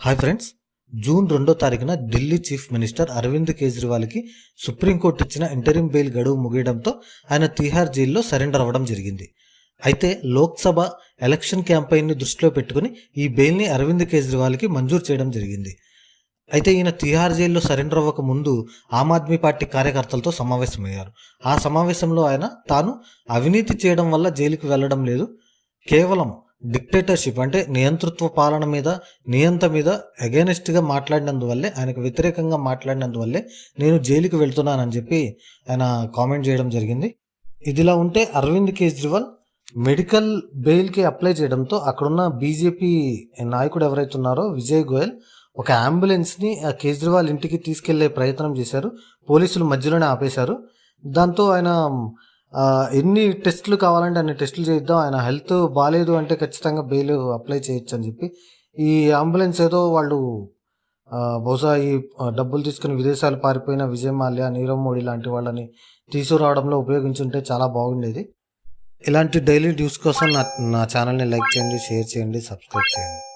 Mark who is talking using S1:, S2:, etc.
S1: Hi friends June రెండో తారీఖున Delhi chief minister Arvind కేజ్రీవాల్కి సుప్రీంకోర్టు ఇచ్చిన ఇంటరిం బెయిల్ గడువు ముగియడంతో ఆయన తిహార్ జైల్లో సరెండర్ అవ్వడం జరిగింది. అయితే లోక్సభ ఎలక్షన్ క్యాంపెయిన్ని దృష్టిలో పెట్టుకుని ఈ బెయిల్ని అరవింద్ కేజ్రీవాల్కి మంజూరు చేయడం జరిగింది. అయితే ఈయన తిహార్ జైల్లో సరెండర్ అవ్వక ముందు ఆమ్ ఆద్మీ పార్టీ కార్యకర్తలతో సమావేశమయ్యారు. ఆ సమావేశంలో ఆయన తాను అవినీతి చేయడం వల్ల జైలుకు వెళ్ళడం లేదు. కేవలం డిక్టేటర్షిప్ అంటే నియంతృత్వ పాలన మీద నియంత మీద అగేనెస్ట్గా మాట్లాడినందువల్లే ఆయనకు వ్యతిరేకంగా మాట్లాడినందువల్లే నేను జైలుకి వెళ్తున్నానని చెప్పి ఆయన కామెంట్ చేయడం జరిగింది. ఇదిలా ఉంటే అరవింద్ కేజ్రీవాల్ మెడికల్ బెయిల్కి అప్లై చేయడంతో అక్కడున్న బీజేపీ నాయకుడు ఎవరైతే ఉన్నారో విజయ్ గోయల్ ఒక అంబులెన్స్ని కేజ్రీవాల్ ఇంటికి తీసుకెళ్ళే ప్రయత్నం చేశారు. పోలీసులు మధ్యలోనే ఆపేశారు. దాంతో ఆయన ఎన్ని టెస్టులు కావాలంటే అన్ని టెస్టులు చేయిద్దాం. ఆయన హెల్త్ బాగాలేదు అంటే ఖచ్చితంగా బెయిల్ అప్లై చేయొచ్చు అని చెప్పి. ఈ అంబులెన్స్ ఏదో వాళ్ళు బహుశా ఈ డబ్బులు తీసుకుని విదేశాలు పారిపోయిన విజయ్ మాల్యా నీరవ్ మోడీ లాంటి వాళ్ళని తీసుకురావడంలో ఉపయోగించుంటే చాలా బాగుండేది. ఇలాంటి డైలీ న్యూస్ కోసం నా నా ఛానల్ని లైక్ చేయండి షేర్ చేయండి సబ్స్క్రైబ్ చేయండి.